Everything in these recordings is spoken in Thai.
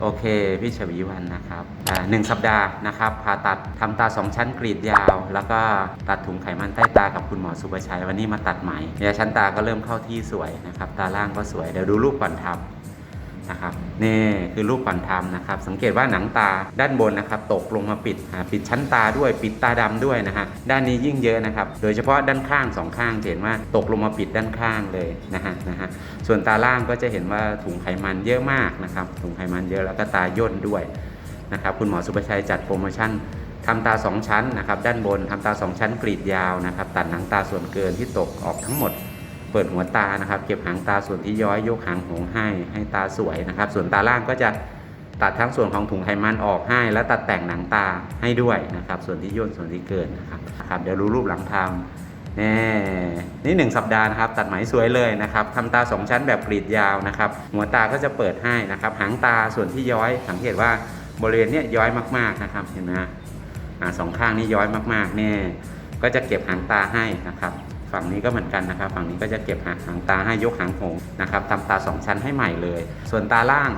โอเค พี่ชวีวันนะครับหนึ่งสัปดาห์นะครับผ่าตัดทำตาสองชั้นกรีดยาว แล้วก็ตัดถุงไขมันใต้ตากับคุณหมอสุประชัยวันนี้มาตัดใหม่เนี่ยชั้นตาก็เริ่มเข้าที่สวยนะครับ ตาล่างก็สวย เดี๋ยวดูรูปก่อนทำ นะครับนี่คือรูปก่อนทำนะครับ สังเกตว่าหนังตาด้านบนนะครับ ตกลงมาปิดปิดชั้นตาด้วยปิดตาดำด้วยนะฮะด้านนี้ยิ่งเยอะนะครับ โดยเฉพาะด้านข้างสองข้างเห็นว่าตกลงมาปิดด้านข้างเลยนะฮะนะฮะส่วนตาล่างก็จะเห็นว่าถุงไขมันเยอะมากนะครับถุงไขมันเยอะแล้วก็ตาย่นด้วยนะครับคุณหมอสุประชัยจัดโปรโมชั่นทำตา 2 ชั้นนะครับด้านบนทำตา 2 ชั้นกรีดยาวนะครับตัดหนังตาส่วนเกินที่ตกออกทั้งหมด เปิดหัวตานะครับ เก็บหางตาส่วนที่ย้อยยกหางหงให้ให้ตาสวยนะครับ ส่วนตาล่างก็จะตัดทั้งส่วนของถุงไขมันออกให้ แล้วตัดแต่งหนังตาให้ด้วยนะครับ ส่วนที่ย่นส่วนที่เกินนะครับครับ เดี๋ยวรู้รูปหลังทำนี่นี่หนึ่งสัปดาห์นะครับ ตัดไหมสวยเลยนะครับทำตาสองชั้นแบบกรีดยาวนะครับ หัวตาก็จะเปิดให้นะครับ หางตาส่วนที่ย้อย สังเกตว่าบริเวณเนี้ยย้อยมากๆนะครับ เห็นไหมฮะอ่าสองข้างนี้ย้อยมากๆเนี่ยก็จะเก็บหางตาให้นะครับ ฝั่งนี้ก็เหมือนกันนะครับ ฝั่งนี้ก็จะเก็บหางตาให้ยกหางหงนะครับทำตาสองชั้นให้ใหม่เลย ส่วนตาล่าง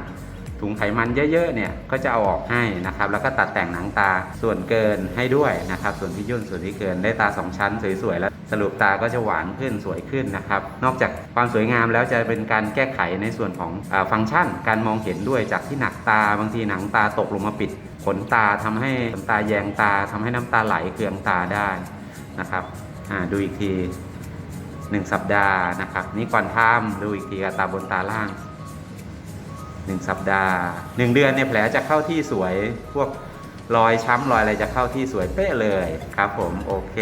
ถุงไขมันเยอะๆเนี่ยก็จะเอาออกให้นะครับ แล้วก็ตัดแต่งหนังตาส่วนเกินให้ด้วยนะครับ ส่วนที่ย่นส่วนที่เกินได้ตาสองชั้นสวยๆแล้วสรุปตาก็จะหวานขึ้นสวยขึ้นนะครับ นอกจากความสวยงามแล้วจะเป็นการแก้ไขในส่วนของอฟังก์ชัน การมองเห็นด้วยจากที่หนักตาบางทีหนังตาตกลงมาปิดขนตาทำให้ขนตาแยงตาทำให้น้ำตาไหลเคืองตาได้นะครับอ่าดูอีกที หนึ่งสัปดาห์นะครับ นี่ก่อนทำดูอีกทีกับตาบนตาล่างหนึ่งสัปดาห์หนึ่งเดือนเนี่ยแผลจะเข้าที่สวยพวกรอยช้ำรอยอะไรจะเข้าที่สวยเป๊ะเลยครับผมโอเค